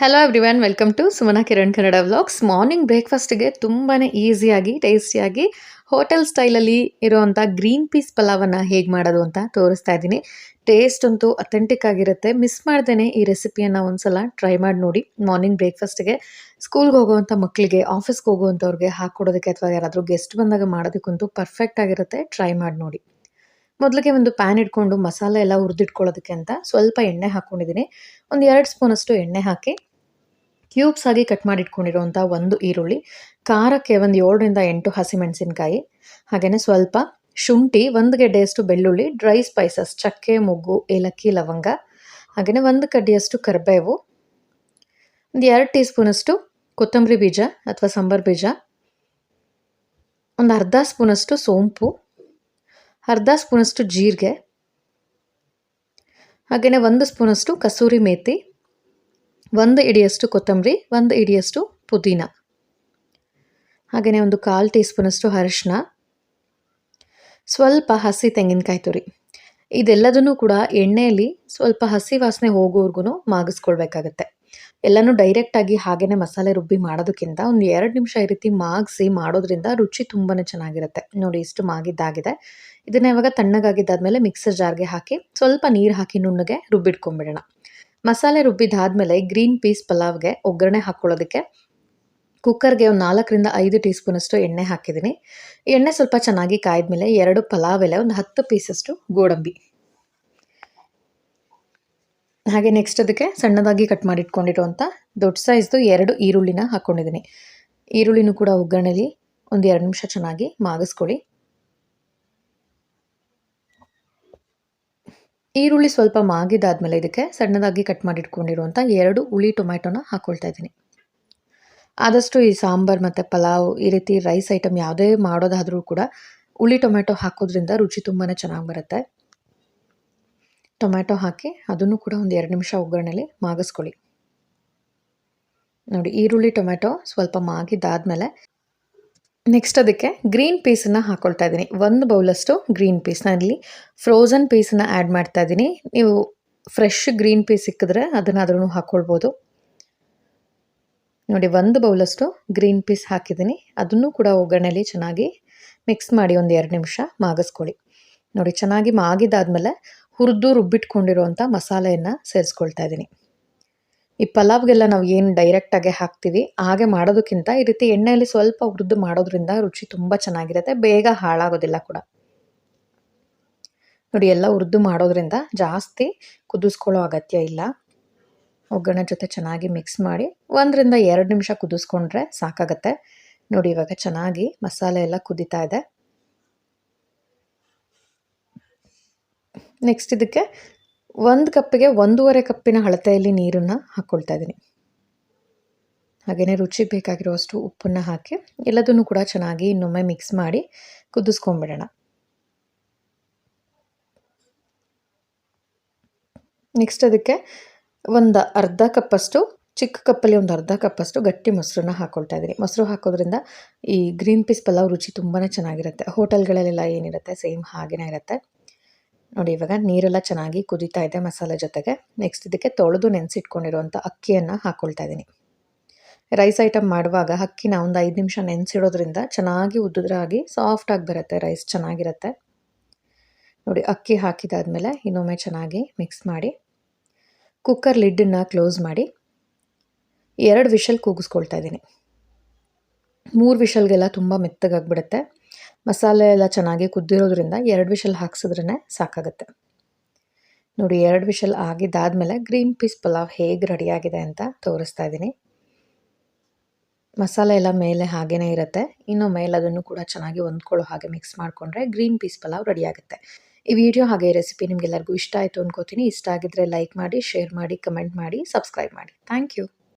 Hello everyone welcome to Sumana Kiran Kannada vlogs morning ಬ್ರೇಕ್ಫಾಸ್ಟ್ಗೆ ತುಂಬಾ ಈಸಿಯಾಗಿ ಟೇಸ್ಟಿಯಾಗಿ ಹೋಟೆಲ್ ಸ್ಟೈಲಲ್ಲಿ ಇರೋವಂಥ ಗ್ರೀನ್ ಪೀಸ್ ಪಲಾವನ್ನು ಹೇಗೆ ಮಾಡೋದು ಅಂತ ತೋರಿಸ್ತಾ ಇದ್ದೀನಿ. ಟೇಸ್ಟ್ ಅಂತೂ ಅಥೆಂಟಿಕ್ ಆಗಿರುತ್ತೆ. ಮಿಸ್ ಮಾಡ್ದೇ ಈ ರೆಸಿಪಿಯನ್ನು ಒಂದ್ಸಲ ಟ್ರೈ ಮಾಡಿ ನೋಡಿ. ಮಾರ್ನಿಂಗ್ ಬ್ರೇಕ್ಫಾಸ್ಟ್ಗೆ ಸ್ಕೂಲ್ಗೆ ಹೋಗುವಂಥ ಮಕ್ಕಳಿಗೆ ಆಫೀಸ್ಗೆ ಹೋಗುವಂಥವ್ರಿಗೆ ಹಾಕ್ಕೊಡೋದಕ್ಕೆ ಅಥವಾ ಯಾರಾದರೂ ಗೆಸ್ಟ್ ಬಂದಾಗ ಮಾಡೋದಕ್ಕಂತೂ ಪರ್ಫೆಕ್ಟ್ ಆಗಿರುತ್ತೆ. ಟ್ರೈ ಮಾಡಿ ನೋಡಿ. ಮೊದಲಿಗೆ ಒಂದು ಪ್ಯಾನ್ ಇಟ್ಕೊಂಡು ಮಸಾಲೆ ಎಲ್ಲ ಹುರಿದಿಟ್ಕೊಳ್ಳೋದಕ್ಕೆ ಅಂತ ಸ್ವಲ್ಪ ಎಣ್ಣೆ ಹಾಕ್ಕೊಂಡಿದ್ದೀನಿ ಒಂದು ಎರಡು ಸ್ಪೂನಷ್ಟು ಎಣ್ಣೆ ಹಾಕಿ ಕ್ಯೂಬ್ಸ್ ಆಗಿ ಕಟ್ ಮಾಡಿ ಇಟ್ಕೊಂಡಿರುವಂಥ ಒಂದು ಈರುಳ್ಳಿ, ಖಾರಕ್ಕೆ ಒಂದು ಏಳರಿಂದ ಎಂಟು ಹಸಿಮೆಣಸಿನ್ಕಾಯಿ, ಹಾಗೆಯೇ ಸ್ವಲ್ಪ ಶುಂಠಿ, ಒಂದು ಗೆಡ್ಡೆಯಷ್ಟು ಬೆಳ್ಳುಳ್ಳಿ, ಡ್ರೈ ಸ್ಪೈಸಸ್, ಚಕ್ಕೆ, ಮೊಗ್ಗು, ಏಲಕ್ಕಿ, ಲವಂಗ, ಹಾಗೆಯೇ ಒಂದು ಕಡ್ಡಿಯಷ್ಟು ಕರಿಬೇವು, ಒಂದು ಎರಡು ಟೀ ಸ್ಪೂನಷ್ಟು ಕೊತ್ತಂಬರಿ ಬೀಜ ಅಥವಾ ಸಾಂಬಾರು ಬೀಜ, ಒಂದು ಅರ್ಧ ಸ್ಪೂನಷ್ಟು ಸೋಂಪು, ಅರ್ಧ ಸ್ಪೂನಷ್ಟು ಜೀರಿಗೆ, ಹಾಗೆಯೇ ಒಂದು ಸ್ಪೂನಷ್ಟು ಕಸೂರಿ ಮೇಥಿ ಒಂದು ಇಡಿಯಷ್ಟು ಕೊತ್ತಂಬರಿ, ಒಂದು ಇಡಿಯಷ್ಟು ಪುದೀನ. ಹಾಗೆಯೇ ಒಂದು ಕಾಲು ಟೀ ಸ್ಪೂನಷ್ಟು ಅರಿಶಿನ. ಸ್ವಲ್ಪ ಹಸಿ ತೆಂಗಿನಕಾಯಿ ತುರಿ. ಇದೆಲ್ಲದನ್ನು ಕೂಡ ಎಣ್ಣೆಯಲ್ಲಿ ಸ್ವಲ್ಪ ಹಸಿ ವಾಸನೆ ಹೋಗೋವರೆಗೂ ಮಾಗಿಸ್ಕೊಳ್ಬೇಕಾಗತ್ತೆ. ಎಲ್ಲನೂ ಡೈರೆಕ್ಟಾಗಿ ಹಾಗೇ ಮಸಾಲೆ ರುಬ್ಬಿ ಮಾಡೋದಕ್ಕಿಂತ ಒಂದು ಎರಡು ನಿಮಿಷ ಈ ರೀತಿ ಮಾಗಿಸಿ ಮಾಡೋದ್ರಿಂದ ರುಚಿ ತುಂಬಾ ಚೆನ್ನಾಗಿರುತ್ತೆ. ನೋಡಿ ಇಷ್ಟು ಮಾಗಿದ್ದಾಗಿದೆ. ಇದನ್ನು ಇವಾಗ ತಣ್ಣಗಾಗಿದ್ದಾದ್ಮೇಲೆ ಮಿಕ್ಸರ್ ಜಾರ್ಗೆ ಹಾಕಿ ಸ್ವಲ್ಪ ನೀರು ಹಾಕಿ ನುಣ್ಣಗೆ ರುಬ್ಬಿಟ್ಕೊಂಡ್ಬಿಡೋಣ. ಮಸಾಲೆ ರುಬ್ಬಿದಾದ್ಮೇಲೆ ಗ್ರೀನ್ ಪೀಸ್ ಪಲಾವ್ಗೆ ಒಗ್ಗರಣೆ ಹಾಕ್ಕೊಳ್ಳೋದಕ್ಕೆ ಕುಕ್ಕರ್ಗೆ ಒಂದು ನಾಲ್ಕರಿಂದ ಐದು ಟೀ ಸ್ಪೂನಷ್ಟು ಎಣ್ಣೆ ಹಾಕಿದ್ದೀನಿ. ಎಣ್ಣೆ ಸ್ವಲ್ಪ ಚೆನ್ನಾಗಿ ಕಾಯ್ದ್ಮೇಲೆ ಎರಡು ಪಲಾವ್ ಎಲೆ ಒಂದು ಹತ್ತು ಪೀಸಷ್ಟು ಗೋಡಂಬಿ. ಹಾಗೆ ನೆಕ್ಸ್ಟ್ ಅದಕ್ಕೆ ಸಣ್ಣದಾಗಿ ಕಟ್ ಮಾಡಿ ಇಟ್ಕೊಂಡಿರುವಂಥ ದೊಡ್ಡ ಸೈಜ್ದು ಎರಡು ಈರುಳ್ಳಿನ ಹಾಕ್ಕೊಂಡಿದ್ದೀನಿ ಈರುಳ್ಳಿನೂ ಕೂಡ ಒಗ್ಗರಣೆಲಿ ಒಂದು ಎರಡು ನಿಮಿಷ ಚೆನ್ನಾಗಿ ಮಾಗಿಸ್ಕೊಳ್ಳಿ. ಈರುಳ್ಳಿ ಸ್ವಲ್ಪ ಮಾಗಿದಾದ್ಮೇಲೆ ಇದಕ್ಕೆ ಸಣ್ಣದಾಗಿ ಕಟ್ ಮಾಡಿ ಇಟ್ಕೊಂಡಿರುವಂಥ ಎರಡು ಹುಳಿ ಟೊಮ್ಯಾಟೊನ ಹಾಕ್ಕೊಳ್ತಾ ಇದ್ದೀನಿ. ಆದಷ್ಟು ಈ ಸಾಂಬಾರ್ ಮತ್ತು ಪಲಾವ್ ಈ ರೀತಿ ರೈಸ್ ಐಟಮ್ ಯಾವುದೇ ಮಾಡೋದಾದರೂ ಕೂಡ ಹುಳಿ ಟೊಮ್ಯಾಟೊ ಹಾಕೋದ್ರಿಂದ ರುಚಿ ತುಂಬಾ ಚೆನ್ನಾಗಿ ಬರುತ್ತೆ. ಟೊಮ್ಯಾಟೊ ಹಾಕಿ ಅದನ್ನು ಕೂಡ ಒಂದು ಎರಡು ನಿಮಿಷ ಒಗ್ಗರಣೆಲಿ ಮಾಗಿಸ್ಕೊಳ್ಳಿ. ನೋಡಿ ಈರುಳ್ಳಿ ಟೊಮ್ಯಾಟೊ ಸ್ವಲ್ಪ ಮಾಗಿದ್ದಾದಮೇಲೆ ನೆಕ್ಸ್ಟ್ ಅದಕ್ಕೆ ಗ್ರೀನ್ ಪೀಸನ್ನು ಹಾಕ್ಕೊಳ್ತಾ ಇದ್ದೀನಿ. ಒಂದು ಬೌಲಷ್ಟು ಗ್ರೀನ್ ಪೀಸ್ ಇಲ್ಲಿ ಫ್ರೋಝನ್ ಪೀಸನ್ನು ಆ್ಯಡ್ ಮಾಡ್ತಾ ಇದ್ದೀನಿ. ನೀವು ಫ್ರೆಶ್ ಗ್ರೀನ್ ಪೀಸ್ ಸಿಕ್ಕಿದ್ರೆ ಅದನ್ನಾದ್ರೂ ಹಾಕ್ಕೊಳ್ಬೋದು ನೋಡಿ, ಒಂದು ಬೌಲಷ್ಟು ಗ್ರೀನ್ ಪೀಸ್ ಹಾಕಿದ್ದೀನಿ. ಅದನ್ನು ಕೂಡ ಒಗ್ಗರಣೆಯಲ್ಲಿ ಚೆನ್ನಾಗಿ ಮಿಕ್ಸ್ ಮಾಡಿ ಒಂದು ಎರಡು ನಿಮಿಷ ಮಾಗಿಸ್ಕೊಳ್ಳಿ. ನೋಡಿ, ಚೆನ್ನಾಗಿ ಮಾಗಿದಾದ್ಮೇಲೆ ಹುರಿದು ರುಬ್ಬಿಟ್ಕೊಂಡಿರುವಂಥ ಮಸಾಲೆಯನ್ನು ಸೇರಿಸ್ಕೊಳ್ತಾ ಇದ್ದೀನಿ. ಈ ಪಲಾವ್ಗೆಲ್ಲ ನಾವು ಏನು ಡೈರೆಕ್ಟಾಗೆ ಹಾಕ್ತೀವಿ, ಹಾಗೆ ಮಾಡೋದಕ್ಕಿಂತ ಈ ರೀತಿ ಎಣ್ಣೆಯಲ್ಲಿ ಸ್ವಲ್ಪ ಹುರಿದು ಮಾಡೋದ್ರಿಂದ ರುಚಿ ತುಂಬ ಚೆನ್ನಾಗಿರುತ್ತೆ, ಬೇಗ ಹಾಳಾಗೋದಿಲ್ಲ ಕೂಡ. ನೋಡಿ, ಎಲ್ಲ ಹುರಿದು ಮಾಡೋದ್ರಿಂದ ಜಾಸ್ತಿ ಕುದಿಸ್ಕೊಳ್ಳೋ ಅಗತ್ಯ ಇಲ್ಲ. ಒಗ್ಗರಣೆ ಜೊತೆ ಚೆನ್ನಾಗಿ ಮಿಕ್ಸ್ ಮಾಡಿ ಒಂದರಿಂದ ಎರಡು ನಿಮಿಷ ಕುದಿಸ್ಕೊಂಡ್ರೆ ಸಾಕಾಗತ್ತೆ. ನೋಡಿ, ಇವಾಗ ಚೆನ್ನಾಗಿ ಮಸಾಲೆ ಎಲ್ಲ ಕುದೀತಾ ಇದೆ. ನೆಕ್ಸ್ಟ್ ಇದಕ್ಕೆ ಒಂದು ಕಪ್ಪಿಗೆ ಒಂದೂವರೆ ಕಪ್ಪಿನ ಅಳತೆಯಲ್ಲಿ ನೀರನ್ನು ಹಾಕ್ಕೊಳ್ತಾ ಇದ್ದೀನಿ. ಹಾಗೆಯೇ ರುಚಿಗೆ ಬೇಕಾಗಿರುವಷ್ಟು ಉಪ್ಪನ್ನು ಹಾಕಿ ಎಲ್ಲದನ್ನು ಕೂಡ ಚೆನ್ನಾಗಿ ಇನ್ನೊಮ್ಮೆ ಮಿಕ್ಸ್ ಮಾಡಿ ಕುದಿಸ್ಕೊಂಬಿಡೋಣ. ನೆಕ್ಸ್ಟ್ ಅದಕ್ಕೆ ಒಂದು ಅರ್ಧ ಕಪ್ಪಷ್ಟು, ಚಿಕ್ಕ ಕಪ್ಪಲ್ಲಿ ಒಂದು ಅರ್ಧ ಕಪ್ಪಷ್ಟು ಗಟ್ಟಿ ಮೊಸರನ್ನ ಹಾಕ್ಕೊಳ್ತಾ ಇದ್ದೀನಿ. ಮೊಸರು ಹಾಕೋದ್ರಿಂದ ಈ ಗ್ರೀನ್ ಪೀಸ್ ಪಲಾವ್ ರುಚಿ ತುಂಬಾ ಚೆನ್ನಾಗಿರುತ್ತೆ. ಹೋಟೆಲ್ಗಳಲ್ಲೆಲ್ಲ ಏನಿರುತ್ತೆ ಸೇಮ್ ಹಾಗೇ ಇರುತ್ತೆ. ನೋಡಿ, ಇವಾಗ ನೀರೆಲ್ಲ ಚೆನ್ನಾಗಿ ಕುದೀತಾ ಇದೆ ಮಸಾಲೆ ಜೊತೆಗೆ. ನೆಕ್ಸ್ಟ್ ಇದಕ್ಕೆ ತೊಳೆದು ನೆನೆಸಿಟ್ಕೊಂಡಿರುವಂಥ ಅಕ್ಕಿಯನ್ನು ಹಾಕ್ಕೊಳ್ತಾ ಇದ್ದೀನಿ ರೈಸ್ ಐಟಮ್ ಮಾಡುವಾಗ ಅಕ್ಕಿನ ಒಂದು ಐದು ನಿಮಿಷ ನೆನೆಸಿಡೋದ್ರಿಂದ ಚೆನ್ನಾಗಿ ಉದ್ದುದ್ರಾಗಿ ಸಾಫ್ಟಾಗಿ ಬರುತ್ತೆ ರೈಸ್ ಚೆನ್ನಾಗಿರುತ್ತೆ. ನೋಡಿ, ಅಕ್ಕಿ ಹಾಕಿದಾದ್ಮೇಲೆ ಇನ್ನೊಮ್ಮೆ ಚೆನ್ನಾಗಿ ಮಿಕ್ಸ್ ಮಾಡಿ ಕುಕ್ಕರ್ ಲಿಡ್ಡನ್ನು ಕ್ಲೋಸ್ ಮಾಡಿ, ಎರಡು ವಿಷಲ್ ಕೂಗಿಸ್ಕೊಳ್ತಾ ಇದ್ದೀನಿ ಮೂರು ವಿಷಲ್ಗೆಲ್ಲ ತುಂಬ ಮೆತ್ತಗಾಗ್ಬಿಡುತ್ತೆ. ಮಸಾಲೆ ಎಲ್ಲ ಚೆನ್ನಾಗಿ ಕುದ್ದಿರೋದ್ರಿಂದ ಎರಡು ವಿಷಲ್ ಹಾಕ್ಸಿದ್ರೇ ಸಾಕಾಗುತ್ತೆ. ನೋಡಿ, ಎರಡು ವಿಷಲ್ ಆಗಿದ್ದಾದಮೇಲೆ ಗ್ರೀನ್ ಪೀಸ್ ಪಲಾವ್ ಹೇಗೆ ರೆಡಿಯಾಗಿದೆ ಅಂತ ತೋರಿಸ್ತಾ ಇದ್ದೀನಿ. ಮಸಾಲೆ ಎಲ್ಲ ಮೇಲೆ ಹಾಗೇ ಇರುತ್ತೆ. ಇನ್ನು ಮೇಲೆ ಅದನ್ನು ಕೂಡ ಚೆನ್ನಾಗಿ ಹೊಂದ್ಕೊಳ್ಳೋ ಹಾಗೆ ಮಿಕ್ಸ್ ಮಾಡಿಕೊಂಡ್ರೆ ಗ್ರೀನ್ ಪೀಸ್ ಪಲಾವ್ ರೆಡಿಯಾಗುತ್ತೆ. ಈ ವಿಡಿಯೋ ಹಾಗೆ ರೆಸಿಪಿ ನಿಮಗೆಲ್ಲರಿಗೂ ಇಷ್ಟ ಆಯಿತು ಅಂದ್ಕೋತೀನಿ ಇಷ್ಟ ಆಗಿದ್ದರೆ ಲೈಕ್ ಮಾಡಿ, ಶೇರ್ ಮಾಡಿ, ಕಮೆಂಟ್ ಮಾಡಿ, ಸಬ್ಸ್ಕ್ರೈಬ್ ಮಾಡಿ. Thank you.